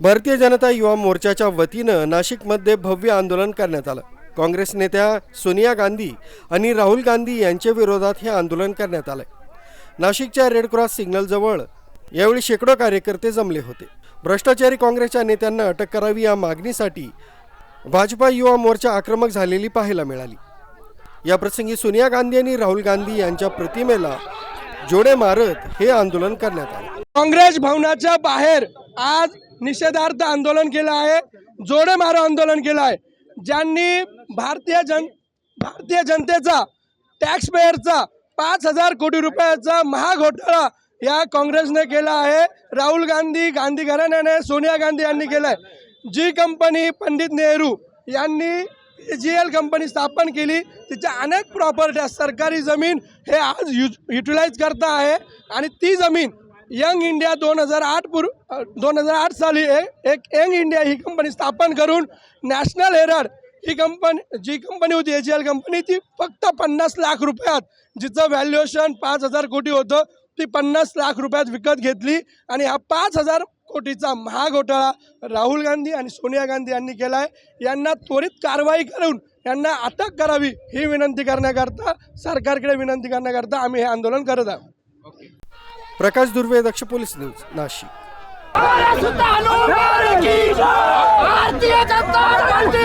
भारतीय जनता युवा मोर्चाच्या वतीनं नाशिकमध्ये भव्य आंदोलन करण्यात आलं. काँग्रेस नेत्या सोनिया गांधी आणि राहुल गांधी यांच्या विरोधात हे आंदोलन करण्यात आलंय. नाशिकच्या रेड क्रॉस सिग्नलजवळ यावेळी शेकडो कार्यकर्ते जमले होते. भ्रष्टाचारी काँग्रेसच्या नेत्यांना अटक करावी या मागणीसाठी भाजपा युवा मोर्चा आक्रमक झालेली पाहायला मिळाली. याप्रसंगी सोनिया गांधी आणि राहुल गांधी यांच्या प्रतिमेला जोडे मारत हे आंदोलन करण्यात आले. काँग्रेस भवनाच्या बाहेर आज निषेधार्थ आंदोलन केलं आहे जोडे मारो आंदोलन केलं आहे. ज्यांनी भारतीय जन भारतीय जनतेचा टॅक्सपेयरचा पाच हजार कोटी रुपयाचा महाघोटाळा या काँग्रेसने केला आहे. राहुल गांधी गांधी घराण्याने सोनिया गांधी यांनी केलं आहे जी कंपनी पंडित नेहरू यांनी जी एल कंपनी स्थापन केली तिच्या अनेक प्रॉपर्ट्या सरकारी जमीन हे आज युज युटिलाइज करता आहे. आणि ती जमीन यंग इंडिया दोन हजार आठ पूर्व दोन हजार आठ साली एक एक यंग इंडिया ही कंपनी स्थापन करून नॅशनल हेराल्ड ही कंपनी जी कंपनी होती एच एल कंपनी ती फक्त पन्नास लाख रुपयात जिचं व्हॅल्युएशन पाच हजार कोटी होतं ती पन्नास लाख रुपयात विकत घेतली आणि हा पाच हजार कोटीचा महाघोटाळा राहुल गांधी आणि सोनिया गांधी यांनी केला आहे यांना त्वरित कारवाई करून यांना अटक करावी ही विनंती करण्याकरता सरकारकडे विनंती करण्याकरता आम्ही हे आंदोलन करत आहोत. Prakash Durve Daksh police news Nashik. Bharatiya Janata party